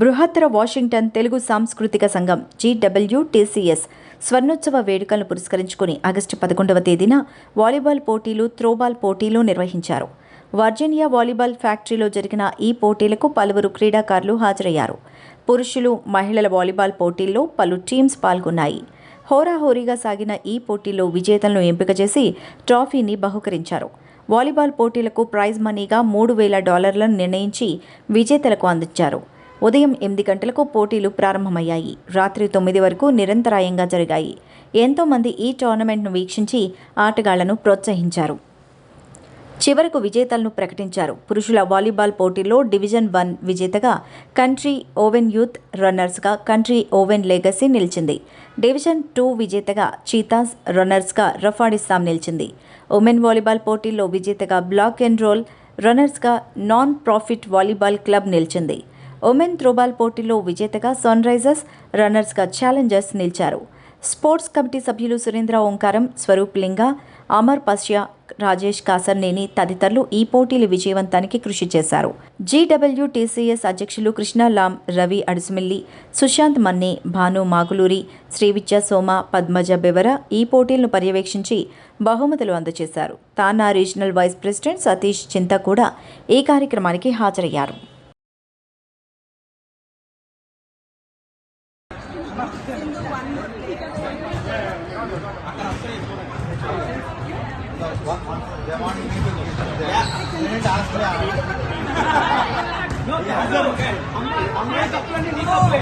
బృహత్తర వాషింగ్టన్ తెలుగు సాంస్కృతిక సంఘం జీడబ్ల్యూటీసీఎస్ స్వర్ణోత్సవ వేడుకలను పురస్కరించుకుని ఆగస్టు పదకొండవ తేదీన వాలీబాల్ పోటీలు త్రోబాల్ పోటీలు నిర్వహించారు. వర్జీనియా వాలీబాల్ ఫ్యాక్టరీలో జరిగిన ఈ పోటీలకు పలువురు క్రీడాకారులు హాజరయ్యారు. పురుషులు మహిళల వాలీబాల్ పోటీల్లో పలు టీమ్స్ పాల్గొన్నాయి. హోరాహోరీగా సాగిన ఈ పోటీలో విజేతలను ఎంపిక చేసి ట్రాఫీని బహుకరించారు. వాలీబాల్ పోటీలకు ప్రైజ్ మనీగా మూడు వేల డాలర్లను నిర్ణయించి విజేతలకు అందించారు. ఉదయం ఎనిమిది గంటలకు పోటీలు ప్రారంభమయ్యాయి. రాత్రి తొమ్మిది వరకు నిరంతరాయంగా జరిగాయి. ఎంతోమంది ఈ టోర్నమెంట్ను వీక్షించి ఆటగాళ్ళను ప్రోత్సహించారు. చివరకు విజేతలను ప్రకటించారు. పురుషుల వాలీబాల్ పోటీలో డివిజన్ వన్ విజేతగా కంట్రీ ఓవెన్ యూత్ రన్నర్స్గా కంట్రీ ఓవెన్ లెగసీ నిలిచింది. డివిజన్ టూ విజేతగా చీతాస్ రన్నర్స్గా రఫాడిస్తాం నిలిచింది. ఉమెన్ వాలీబాల్ పోటీల్లో విజేతగా బ్లాక్ అండ్ రోల్ రన్నర్స్గా నాన్ ప్రాఫిట్ వాలీబాల్ క్లబ్ నిలిచింది. ఉమెన్ త్రోబాల్ పోటీలో విజేతగా సన్ రైజర్స్ రన్నర్స్గా ఛాలెంజర్స్ నిలిచారు. స్పోర్ట్స్ కమిటీ సభ్యులు సురేంద్ర ఓంకారం స్వరూప్ లింగ అమర్ పశ్యా రాజేష్ కాసర్నేని తదితరులు ఈ పోటీల విజయవంతానికి కృషి చేశారు. జీడబ్ల్యూటీసీఎస్ అధ్యక్షులు కృష్ణాలాం రవి అడుసుమిల్లి సుశాంత్ మన్నే భాను మాగులూరి శ్రీవిద్య సోమ పద్మజ బెవర ఈ పోటీలను పర్యవేక్షించి బహుమతులు అందజేశారు. TANA regional vice president Satish Chinta కూడా ఈ కార్యక్రమానికి హాజరయ్యారు. అమ్మాయి తప్పులంటే నీ తప్పులే